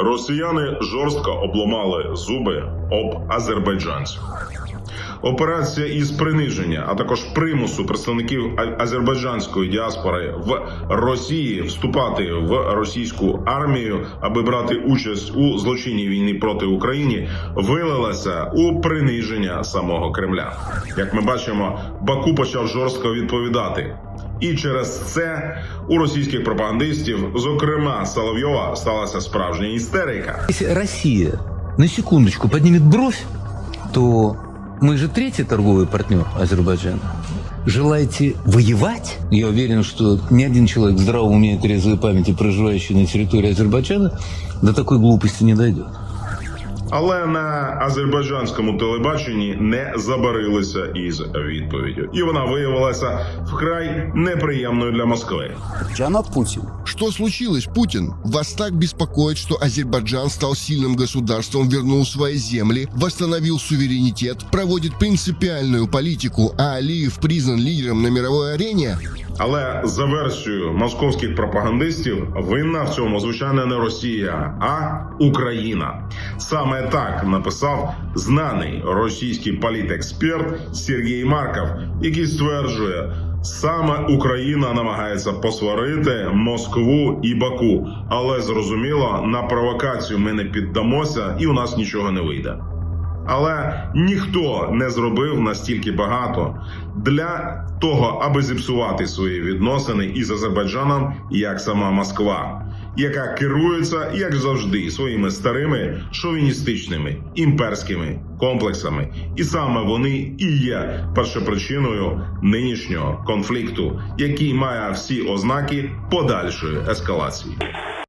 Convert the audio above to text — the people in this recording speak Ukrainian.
Росіяни жорстко обламали зуби об азербайджанців. Операція із приниження, а також примусу представників азербайджанської діаспори в Росії вступати в російську армію, аби брати участь у злочинній війні проти України, вилилася у приниження самого Кремля. Як ми бачимо, Баку почав жорстко відповідати. І через це у російських пропагандистів, зокрема Соловйова, сталася справжня істерика. Россия на секундочку поднимет бровь, то мы же третий торговый партнер Азербайджана. Желаете воевать? Я уверен, что ни один человек в здравом уме и трезвой памяти, проживающий на территории Азербайджана, до такой глупости не дойдет. Але на азербайджанському телебаченні не забарилися із відповіддю, і вона виявилася вкрай неприємною для Москви. Джанab Путин. Что случилось, Путин? Вас так беспокоит, что Азербайджан стал сильным государством, вернул свои земли, восстановил суверенитет, проводит принципиальную политику, а Алиев признан лидером на мировой арене? Але за версією московських пропагандистів, винна в цьому звичайно не Росія, а Україна. Саме так написав знаний російський політексперт Сергій Марков, який стверджує. Саме Україна намагається посварити Москву і Баку, але зрозуміло, на провокацію ми не піддамося, і у нас нічого не вийде. Але ніхто не зробив настільки багато для того, аби зіпсувати свої відносини із Азербайджаном, як сама Москва, яка керується, як завжди, своїми старими шовіністичними імперськими комплексами, і саме вони і є першопричиною нинішнього конфлікту, який має всі ознаки подальшої ескалації.